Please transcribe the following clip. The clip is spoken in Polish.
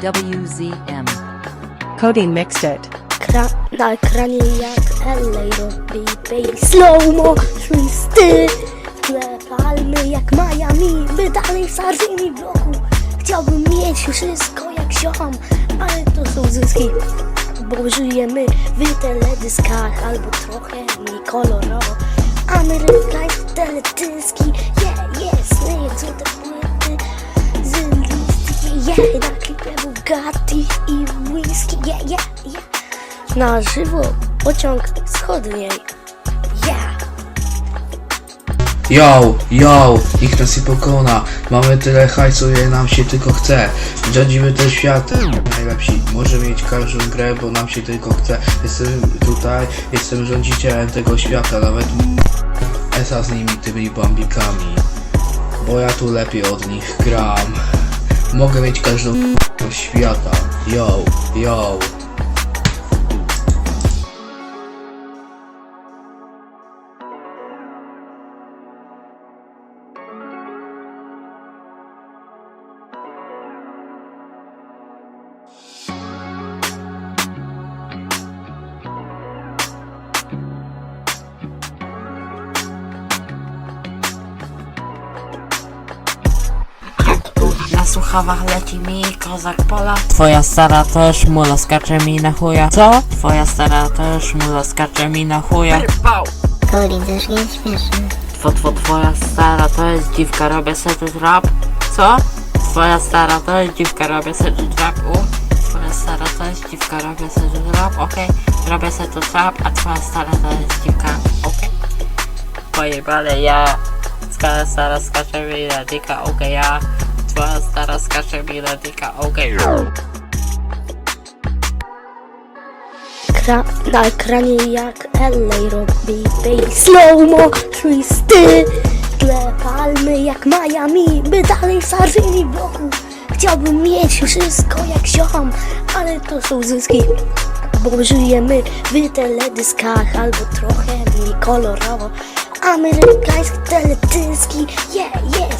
WZM. Codeine mixed it. Kra na ekranie jak LA robi baby slow-mo Twisty Tle palmy jak Miami. By dalej w Sardynii bloku. Chciałbym mieć wszystko jak ziom Ale to są zyski. Bo żyjemy w teledyskach Albo trochę mniej kolorowo Amerykańskie teledyski Yeah, yes, nie co te płyty z listy Yeah, na Bugatti i whisky Yeah, yeah, yeah na żywo pociąg wschodniej. Yeah. Yo, yo, nikt nas nie pokona. Mamy tyle hajsu, ile nam się tylko chce. Rządzimy ten świat. Najlepsi. Może mieć każdą grę, bo nam się tylko chce. Jestem tutaj, jestem rządzicielem tego świata. Nawet Esa z nimi, tymi bambikami. Bo ja tu lepiej od nich gram. Mogę mieć każdą świata. Yo, yo. Słuchawach leci mi kozak pola Twoja stara też mula skacze mi na chuja. Co? Twoja stara też mula skacze mi na chuja. Colin też nie śmieszny. Two, two, twoja stara to jest dziwka, robię sety trap Co? Twoja stara to jest dziwka, robię sety trap U. Twoja stara to jest dziwka, robię sety trap Okej, robię sety trap, a twoja stara to jest dziwka Okej. Pojebane ja Skala stara skacze mi na dika, okej ja Twoja stara skacze mi na dika, okej. Na ekranie jak LA robi baby slow-mo Twisty. Tle palmy jak Miami By dalej w Sardynii bloku Chciałbym mieć wszystko jak ziom Ale to są zyski. Bo żyjemy w teledyskach Albo trochę mniej kolorowo. Amerykańskie teledyski Yeah, yes,